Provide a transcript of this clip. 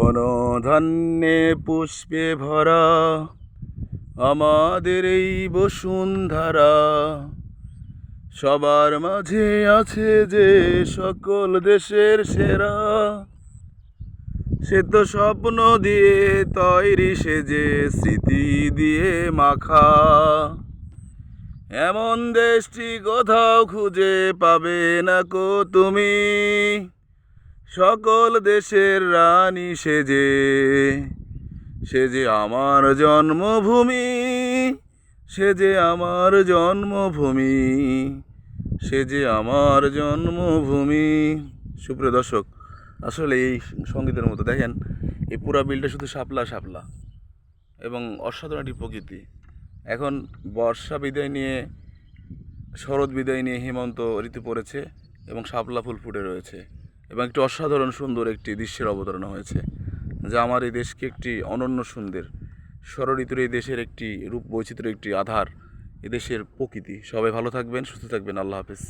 বনধান্যে পুষ্পে ভরা আমাদের এই বসুন্ধরা। সবার মাঝে আছে যে সকল দেশের সেরা। সে তো স্বপ্ন দিয়ে তৈরি সে যে স্মৃতি দিয়ে মাখা। এমন দেশটি কোথাও খুঁজে পাবে না কো তুমি? সকল দেশের রানী সেজে সে যে আমার জন্মভূমি সে যে আমার জন্মভূমি সে যে আমার জন্মভূমি। সুপ্রিয় দর্শক, আসলে এই সঙ্গীতের মতো দেখেন, এই পুরা বিলটা শুধু শাপলা শাপলা এবং অসাধারণ একটি প্রকৃতি। এখন বর্ষা বিদায় নিয়ে, শরৎ বিদায় নিয়ে হেমন্ত ঋতু পড়েছে এবং শাপলা ফুল ফুটে রয়েছে। এবং একটি অসাধারণ সুন্দর একটি দৃশ্যের অবতারণা হয়েছে, যা আমার এই দেশকে একটি অনন্য সুন্দর ষড় ঋতুর এই দেশের একটি রূপ বৈচিত্র্য একটি আধার এদেশের প্রকৃতি। সবাই ভালো থাকবেন, সুস্থ থাকবেন। আল্লাহ হাফেজ।